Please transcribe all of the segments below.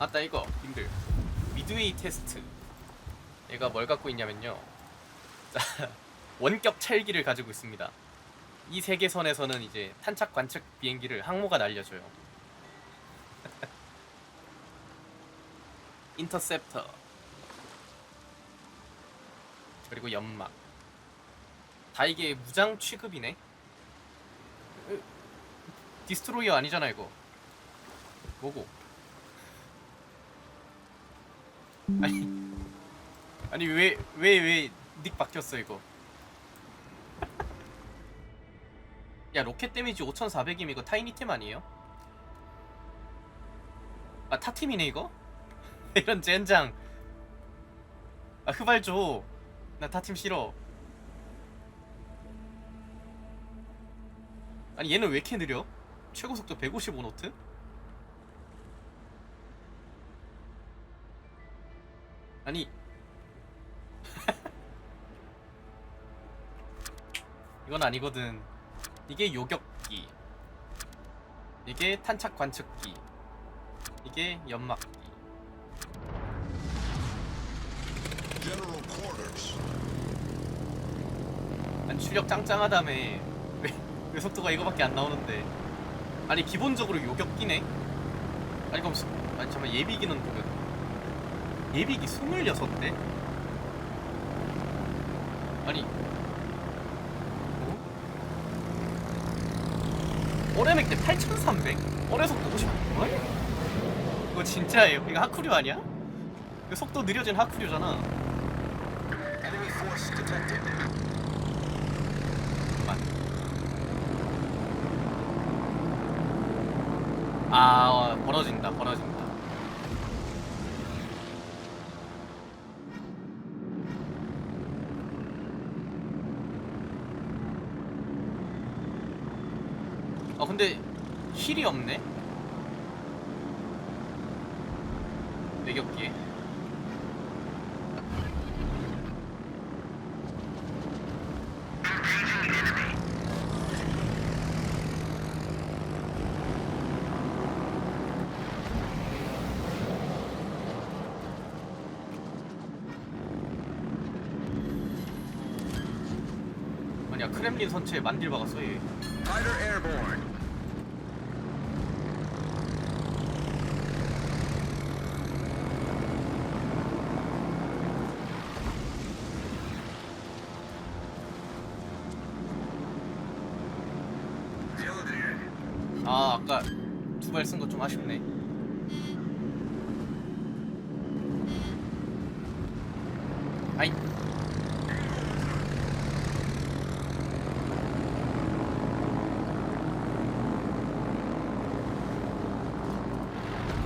아따 이거. 님들. 미드웨이 테스트. 얘가 뭘 갖고 있냐면요. 자, 원격 찰기를 가지고 있습니다. 이 세계선에서는 이제 탄착 관측 비행기를 항모가 날려줘요. 인터셉터. 그리고 연막. 다 이게 무장 취급이네? 으, 디스트로이어 아니잖아 이거. 뭐고 아니 아니 왜 왜 왜 닉 바뀌었어 이거 야 로켓 데미지 5400이면 이거 타이니템 아니에요? 아 타팀이네 이거? 이런 젠장 아 흡알 줘나 타팀 싫어 아니 얘는 왜 이렇게 느려? 최고 속도 155 노트? 아니. 이건 아니거든. 이게 요격기. 이게 탄착 관측기. 이게 연막기. 아니 출력 짱짱하다며. 왜, 왜 속도가 이거밖에 안 나오는데? 아니 기본적으로 요격기네? 아니 그럼 수- 아니 잠깐 예비기는 보면 예비기 26대? 아니 어? 오레맥 때 8300? 어뢰 속도 50 뭘? 이거 진짜예요? 이거 하쿠류 아니야? 이거 속도 느려진 하쿠류잖아. 아, 어, 벌어진다, 벌어진다. 근데 힐이 없네? 내격기에. 아니야, 크렘린 선체에 만딜 박았어, 얘. 아 아까 두 발 쓴 거 좀 아쉽네 아이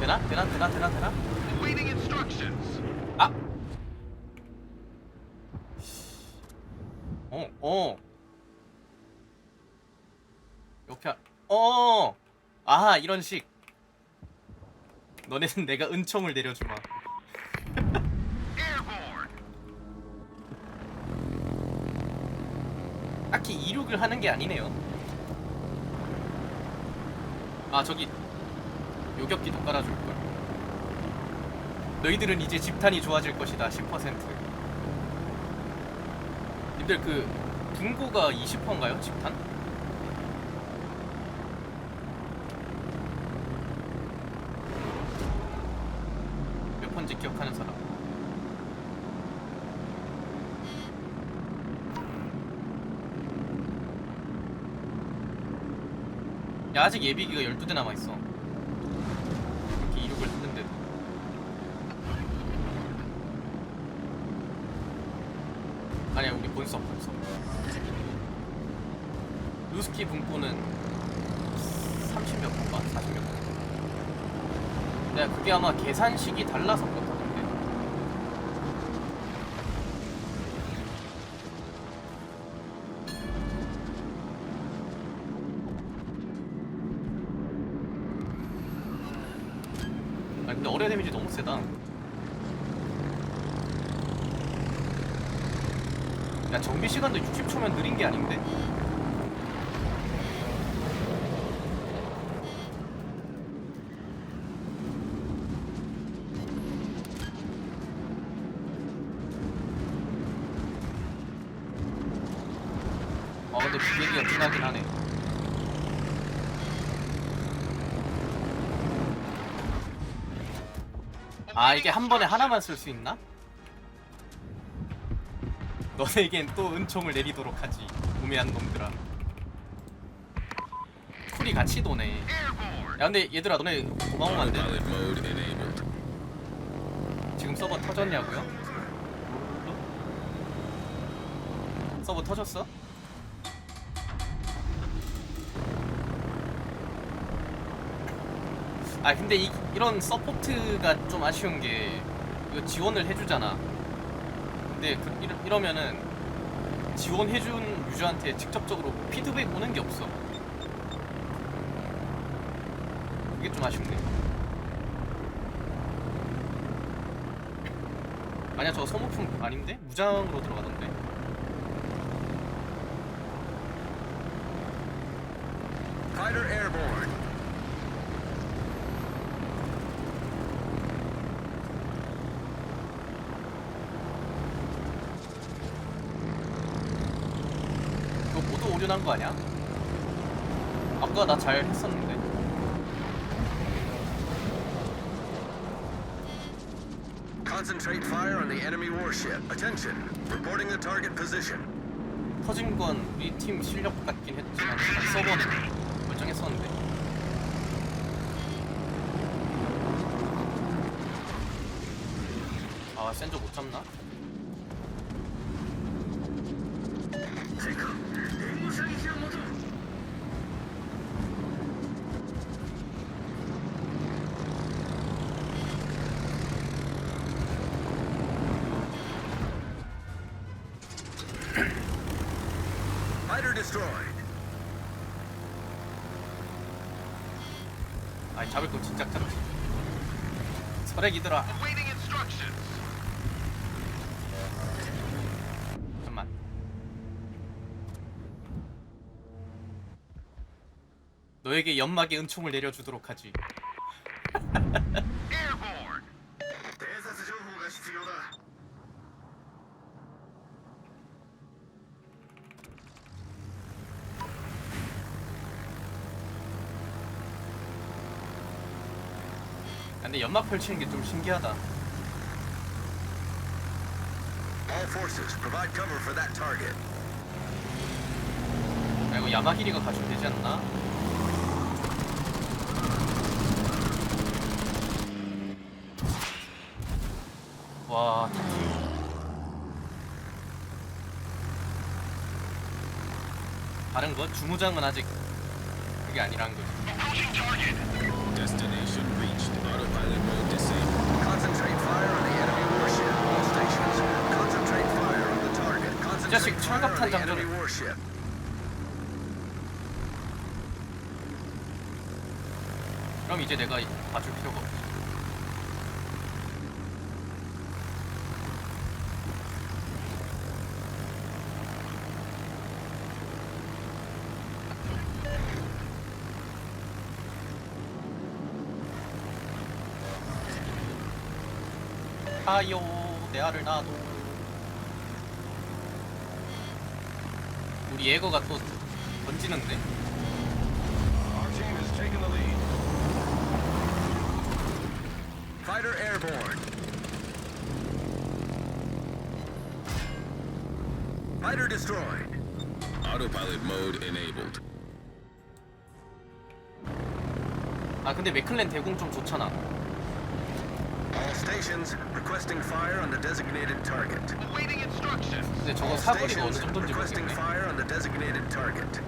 되나? 되나? 되나? 되나? 되나? 아! 어, 어. 하- 어! 아, 이런 식. 너네는 내가 은총을 내려주마. 딱히 이륙을 하는 게 아니네요. 아, 저기, 요격기도 깔아줄 걸. 너희들은 이제 집탄이 좋아질 것이다, 10%. 님들 그, 분고가 20%인가요, 집탄? 몇 번지 기억하는 사람? 야 아직 예비기가 12대 남아있어. 이렇게 이륙을 했는데도 아니야 우리 본섭 본섭. 루스키 분포는 30몇 번가 40몇 번 내가 그게 아마 계산식이 달라서 그렇 근데 어뢰 데미지 너무 세다. 야 정비 시간도 60초면 느린 게 아닌데? 아 근데 비행기가 편하긴 하네. 아 이게 한 번에 하나만 쓸 수 있나? 너네겐 또 은총을 내리도록 하지 우매한 놈들아 쿨이 같이 도네. 야 근데 얘들아 너네 고마워한데 Autopilot mode enabled. 지금 서버 터졌냐고요? 서버 터졌어? 아 근데 이, 이런 서포트가 좀 아쉬운 게 이거 지원을 해주잖아. 근데 그, 이러, 이러면은 지원해준 유저한테 직접적으로 피드백 오는 게 없어. 그게 좀 아쉽네. 아니야 저거 소모품 아닌데? 무장으로 들어가던데 Fighter airborne. 오류난 거 아니야? 아까 나 잘 했었는데 Concentrate fire on the enemy warship. Attention. Reporting the target position. 터진 건 우리 팀 실력 같긴 했지만 서버는 멀쩡했었는데 아 센저 못 잡나? Fighter destroyed. 아니 잡을 거 진작 잡지 설액이더라 Awaiting instructions. 잠깐만 너에게 연막의 은총을 내려주도록 하지 근데 연막 펼치는 게 좀 신기하다 All forces, provide cover for that target. 아 이거 야마히리가 가지면 되지 않나? 와 다른 거? 주무장은 아직 그게 아니란 거지. Autopilot mode disabled. Concentrate fire on the enemy warship. All stations. Concentrate fire on the target. 자식 Concentrate fire on 철갑탄 the enemy 장전을. warship. 그럼 이제 내가 봐줄 필요가 없지 아요 내 알을 놔도 우리 예거가 또 던지는데 Our team has taken the lead. Fighter airborne. Fighter destroyed. Autopilot mode enabled. 아 근데 맥클렌 대공 좀 좋잖아 All stations requesting fire on the designated target. Awaiting instructions. 근데 저거 All 사거리가 어느 stations 정도인지 requesting 모르겠네 fire on the designated target.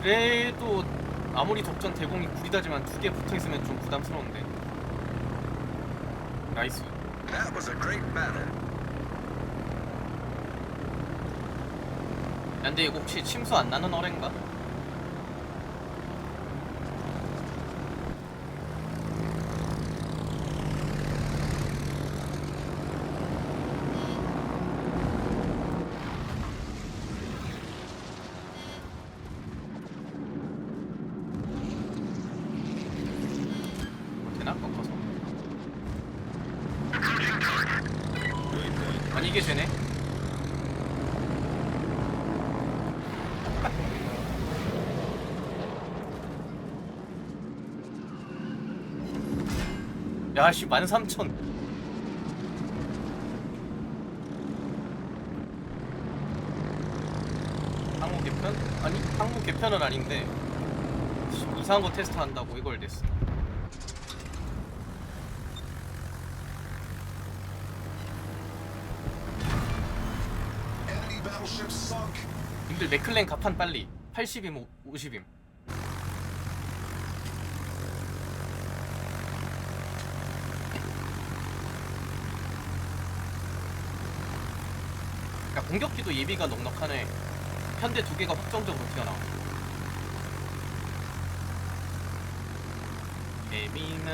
그래도 아무리 독전 대공이 구리다지만 두 개 붙어 있으면 좀 부담스러운데 나이스. That was a great battle. 근데 이거 혹시 침수 안 나는 어랭가? 어, 되나? 꺾어서. 이게 되네. 야씨 13,000 항모 개편? 아니 항모 개편은 아닌데 이상한 거 테스트 한다고 이걸 냈어 님들 맥클렌 가판 빨리. 80임 50임. 야 공격기도 예비가 넉넉하네. 현대 두 개가 확정적으로 튀어나와.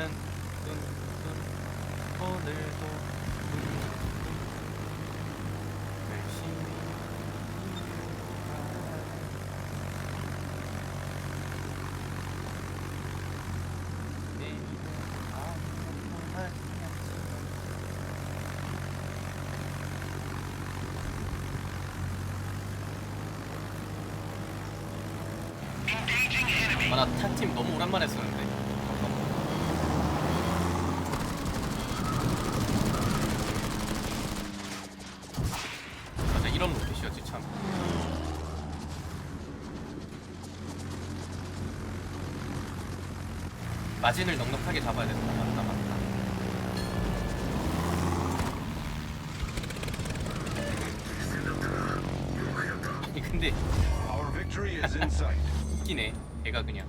끈끈 오늘도 아나 타팀 너무 오랜만에 쓰는데. 맞아 이런 로켓이었지 참. 마진을 넉넉하게 잡아야 된다 맞다 맞다 아니 근데 Our victory is in sight. 웃기네 얘가 그냥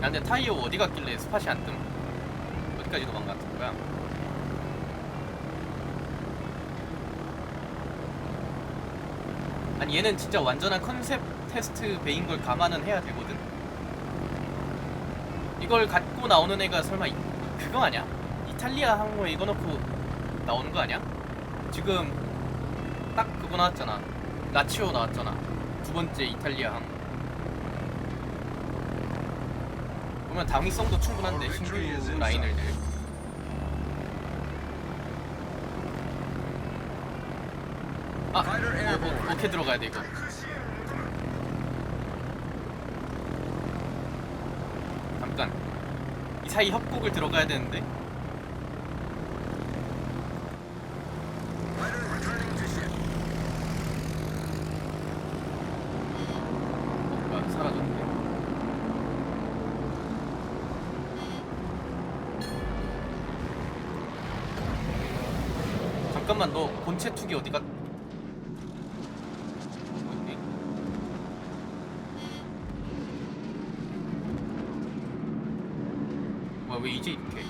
야 근데 타이어 어디 갔길래 스팟이 안 뜸? 어디까지 도망갔던 거야? 아니 얘는 진짜 완전한 컨셉 테스트 배인 걸 감안은 해야 되거든 이걸 갖고 나오는 애가 설마 이- 그거 아니야? 이탈리아 항모에 이거 넣고 나오는 거 아니야? 지금 딱 그거 나왔잖아 라치오 나왔잖아 두 번째 이탈리아 항모 그러면 당위성도 충분한데 신규 라인을 낼 아! Airborne. 어, 어떻게 들어가야 돼 이거 잠깐 이 사이 협곡을 들어가야 되는데. 사라졌네. 잠깐만 너 본체 투기 어디 갔... 어디? 뭐야 왜 이제 이렇게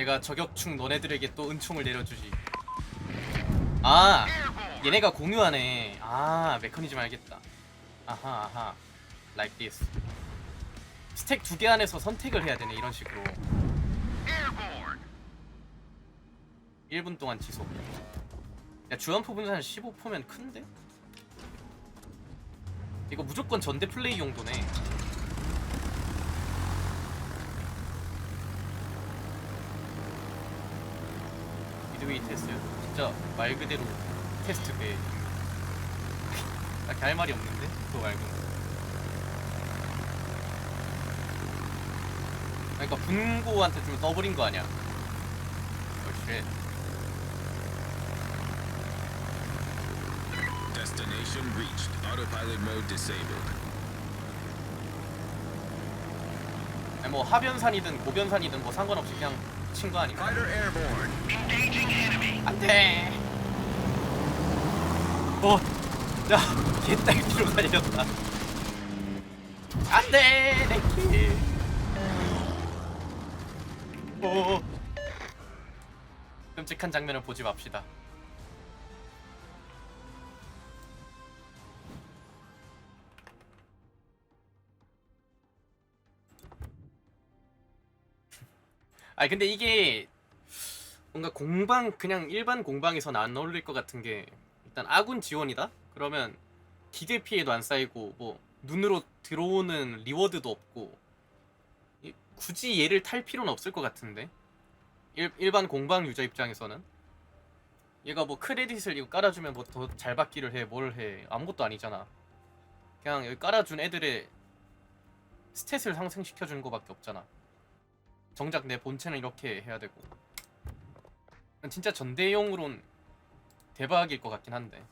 내가 저격충 너네들에게 또 은총을 내려주지. 아 얘네가 공유하네. 아 메커니즘 알겠다. 아하 아하. Like this. 스택 두 개 안에서 선택을 해야 되네 이런 식으로. 1분 동안 지속. 야 주연포 분산 15%면 큰데? 이거 무조건 전대 플레이 용도네 웨이 테스트 진짜 말 그대로 테스트 배. 딱히 할 말이 없는데? 그거 말고. 그러니까 분고한테 좀 떠버린 거 아니야? 그렇지 Destination reached. Autopilot mode disabled. 아니 뭐 하변산이든 고변산이든 뭐 상관없이 그냥 친거 아닌가 Fighter airborne. 안돼 어, 야, 개딸기로 달렸다. 안돼, 내키. 오, 끔찍한 장면을 보지 맙시다. 아 근데 이게 뭔가 공방 그냥 일반 공방에선 안 어울릴 것 같은 게 일단 아군 지원이다? 그러면 기대 피해도 안 쌓이고 뭐 눈으로 들어오는 리워드도 없고 이- 굳이 얘를 탈 필요는 없을 것 같은데? 일, 일반 공방 유저 입장에서는? 얘가 뭐 크레딧을 이거 깔아주면 뭐 더 잘 받기를 해 뭘 해. 아무것도 아니잖아. 그냥 여기 깔아준 애들의 스탯을 상승시켜주는 거밖에 없잖아 정작 내 본체는 이렇게 해야 되고. 진짜 전대용으론 대박일 것 같긴 한데